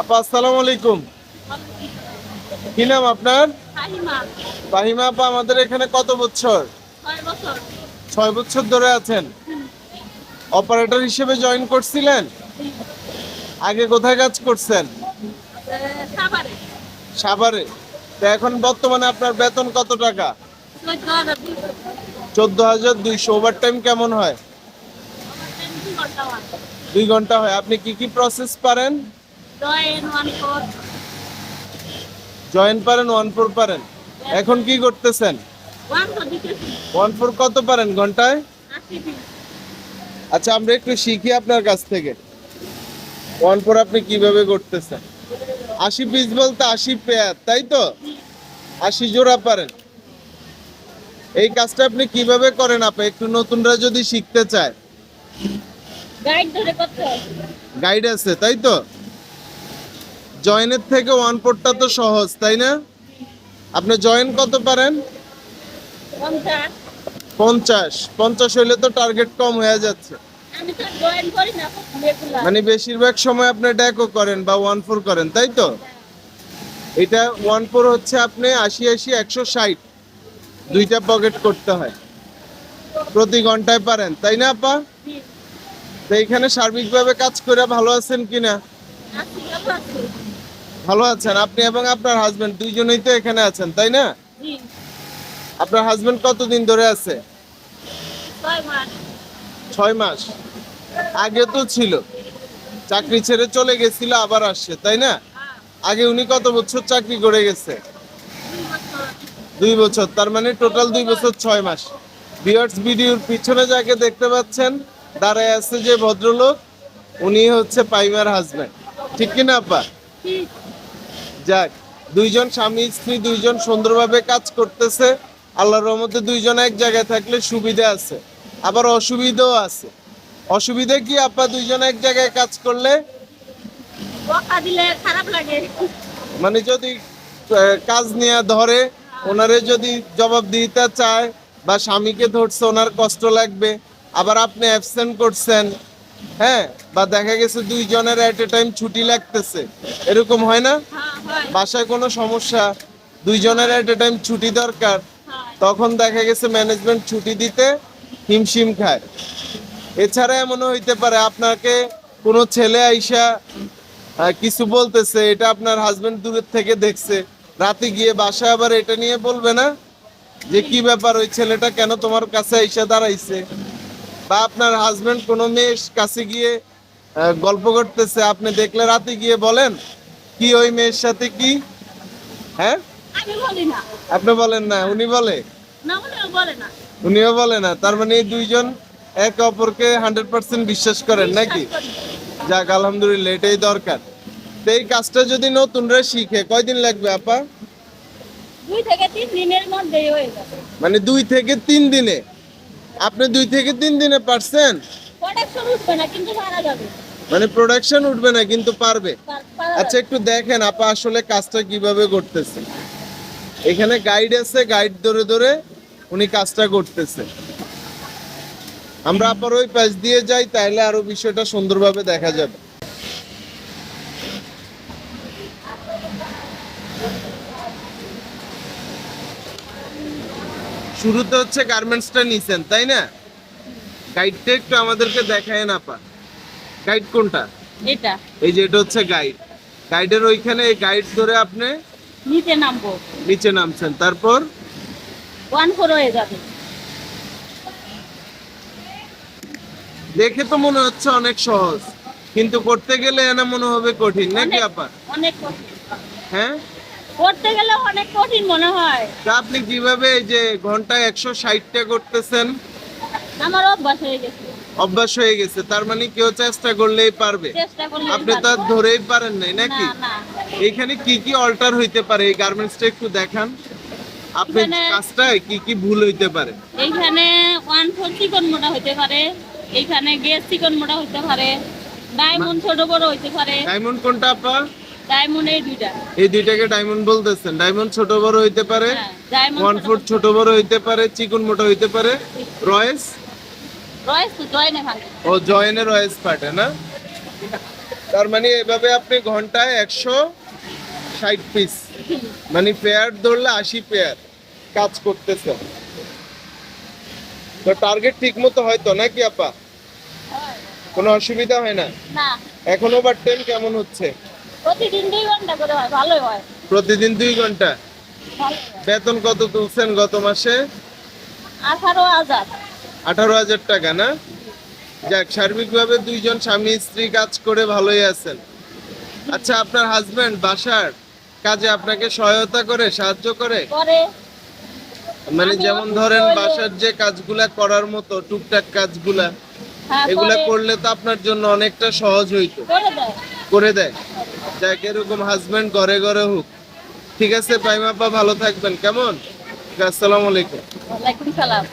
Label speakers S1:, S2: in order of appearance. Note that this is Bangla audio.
S1: আপা আসসালামু আলাইকুম। কি নাম আপনার?
S2: ফাহিমা।
S1: আপা আমাদের এখানে কত বছর?
S2: ছয় বছর।
S1: ধরে আছেন। অপারেটর হিসেবে জয়েন করছিলেন? আগে কোথায় কাজ করছেন?
S2: সাভারে।
S1: তো এখন বর্তমানে আপনার বেতন কত টাকা?
S2: চোদ্দ হাজার
S1: দুইশো। ওভার টাইম কেমন হয়? দুই ঘণ্টা হয়। আপনি কি কি প্রসেস পারেন?
S2: জয়েন
S1: পারেন ওয়ান ফোর পারেন। এখন কি করতেছেন?
S2: ওয়ান ফোর
S1: কত পারেন ঘন্টায়? আচ্ছা আমরা একটু শিখি আপনার কাছ থেকে। ওয়ান ফোর আপনি কীভাবে করতেছেন? আশি পিস বলতে আশি পেয়ার তাই তো? আশি জোড়া পারেন। এই কাজটা আপনি কীভাবে করেন আপা? একটু নতুনরা যদি শিখতে চায়।
S2: গাইড ধরে করতে
S1: গাইড আছে তাই তো? জয়েনের থেকে ওয়ান ফোরটা তো সহজ, তাই না? আপনি জয়েন কত পারেন?
S2: পঞ্চাশ।
S1: পঞ্চাশ হইলে তো টার্গেট কম হয়ে যাচ্ছে। মানে বেশিরভাগ সময় আপনি ড্যাকও করেন বা ওয়ান ফোর করেন, তাই তো? এটা ওয়ান ফোর হচ্ছে আপনি আশি আশি একশো ষাট। দুইটা পকেট করতে হয়। প্রতি ঘন্টায় পারেন, তাই না আপা? তো এইখানে সার্বিকভাবে কাজ করে ভালো আছেন কিনা? ভালো আছেন? আপনি এবং আপনার হাজবেন্ড দুইজনেই তো এখানে আছেন তাই না? আপনার হাজবেন্ড কতদিন ধরে আছে?
S2: ছয় মাস।
S1: আগে তো ছিল। চাকরি ছেড়ে চলে গেছিল আবার আসছে তাই না?
S2: হ্যাঁ।
S1: আগে উনি কত বছর চাকরি করে গেছে?
S2: দুই বছর।
S1: তার মানে টোটাল দুই বছর ছয় মাস। বিয়ার্স ভিডিওর পিছনে যাকে দেখতে পাচ্ছেন দাঁড়ায় আছে যে ভদ্রলোক উনি হচ্ছে পাইমার হাজবেন্ড ঠিক কিনা আপা?
S2: ঠিক
S1: যাক দুইজন স্বামী স্ত্রী দুইজন সুন্দরভাবে কাজ করতেছে। আল্লাহর রহমতে দুইজন এক জায়গায় থাকলে সুবিধা আছে। আবার অসুবিধাও আছে। অসুবিধা কি আপা দুইজন এক জায়গায় কাজ করলে? মানে যদি কাজ নিয়ে ধরে ওনারে যদি জবাব দিতে চায় বা স্বামীকে ধরছে ওনার কষ্ট লাগবে। আবার আপনি অ্যাবসেন্ট করছেন হ্যাঁ? বা দেখা গেছে দুইজনের অ্যাট এ টাইম ছুটি লাগতেছে। এরকম হয় না? বাসায় কোনো সমস্যা, দুইজনের এট এ টাইম ছুটি দরকার। তখন দেখা গেছে ম্যানেজমেন্ট ছুটি দিতে হিমশিম খায়। এছাড়া এমনও হইতে পারে, আপনাকে কোনো ছেলে আইসা কিছু বলতেছে, এটা আপনার হাজবেন্ড দূরের থেকে দেখছে। রাতে গিয়ে বাসায় আবার এটা নিয়ে বলবে না যে, কি ব্যাপার, ওই ছেলেটা কেন তোমার কাছে আইসা দাঁড়াইছে? বা আপনার হাজবেন্ড কোনো মেয়ের কাছে গিয়ে গল্প করতেছে, আপনি দেখলে রাতে গিয়ে বলেন কি ওই মেয়ের সাথে কি? হ্যাঁ?
S2: আমি বলি না।
S1: আপনি বলেন না উনি বলে?
S2: না বলেও বলে না।
S1: উনিও বলে না তার মানে এই দুইজন একে অপরকে হান্ড্রেড পার্সেন্ট বিশ্বাস করেন নাকি? যাক আলহামদুলিল্লাহ এটাই দরকার। তো এই কাজটা যদি নতুনরা শিখে কয়দিন লাগবে আপা?
S2: দুই থেকে তিন দিনের মধ্যেই হয়ে যাবে।
S1: মানে দুই থেকে তিন দিনে? আপনি দুই থেকে তিন দিনে পারছেন? মানে প্রোডাকশন উঠবে না কিন্তু পারবে?
S2: পার- পারা
S1: আচ্ছা একটু দেখেন আপা আসলে কাজটা কীভাবে করতেছে। এখানে গাইড আছে গাইড ধরে ধরে উনি কাজটা করতেছে। আমরা আবার ওই পাশ দিয়ে যাই তাহলে আরও বিষয়টা সুন্দরভাবে দেখা যাবে। শুরুতে হচ্ছে গার্মেন্টসটা নিছেন তাই না? গাইডটা একটু আমাদেরকে দেখায় না পা গাইড কোনটা?
S2: এটা।
S1: এই যে এটা হচ্ছে গাইড গাইডের ওইখানে গাইড ধরে আপনি
S2: নিচে নামবো।
S1: নিচে নামছেন। তারপর?
S2: ওয়ান ফোর হয়ে যাবে।
S1: দেখে তো মনে হচ্ছে অনেক সহজ কিন্তু করতে গেলে এনা মনে হবে কঠিন নাকি আপা?
S2: অনেক কঠিন।
S1: হ্যাঁ?
S2: করতে গেলে অনেক কঠিন মনে হয়।
S1: তা আপনি কীভাবে এই যে ঘন্টায় একশো ষাটটা করতেছেন?
S2: আমার অভ্যাস হয়ে গেছে।
S1: অভ্যাস হয়ে গেছে তার মানে কেউ চেষ্টা করলেই পারবে। আপনি তো ধরেই পারেন নাই নাকি? এখানে কি কি অল্টার হইতে পারে এই গার্মেন্টসটা একটু দেখান। আপনি কাজটায় কি কি ভুল হইতে পারে?
S2: এইখানে ওয়ান ফোর চিকন মোটা হইতে পারে এইখানে গ্যাস চিকন মোটা হইতে পারে ডায়মন্ড ছোট বড় হইতে পারে।
S1: ডায়মন্ড কোনটা আপা?
S2: ডায়মন্ড এই দুইটা।
S1: এই দুইটাকে ডায়মন্ড বলতেছেন। ডায়মন্ড ছোট বড় হইতে পারে
S2: হ্যাঁ
S1: ওয়ান ফুট ছোট বড়। হইতে পারে চিকন মোটা হইতে পারে। রয়েস
S2: জয়নে
S1: ও জয়েনের রয়েস পাটে না? তার মানে এভাবে আপনি ঘন্টায় একশো ষাট পিস মানে পেয়ার ধরলে আশি পেয়ার কাজ করতেছেন। তো টার্গেট ঠিক মতো হয়তো নাকি আপা? কোনো অসুবিধা হয় না? এখন ওভার টাইম কেমন হচ্ছে?
S2: প্রতিদিন দুই ঘণ্টা করে হয় হয়।
S1: প্রতিদিন দুই
S2: ঘণ্টা?
S1: বেতন কত তুলছেন গত মাসে?
S2: আঠারো হাজার।
S1: আঠারো হাজার টাকা না? যাক সার্বিকভাবে দুইজন স্বামী স্ত্রী কাজ করে ভালোই আছেন। আচ্ছা আপনার হাজবেন্ড বাসার কাজে আপনাকে সহায়তা করে সাহায্য করে? মানে যেমন ধরেন বাসার যে কাজগুলা করার মতো টুকটাক কাজগুলা
S2: হ্যাঁ
S1: এগুলা করলে তো আপনার জন্য অনেকটা সহজ হইতো।
S2: করে দেয়।
S1: করে দেয়। যাক এরকম হাজবেন্ড ঘরে ঘরে হোক। ঠিক আছে পাইমাপা ভালো থাকবেন। কেমন? আসসালামু আলাইকুম।
S2: ওয়ালাইকুম সালাম।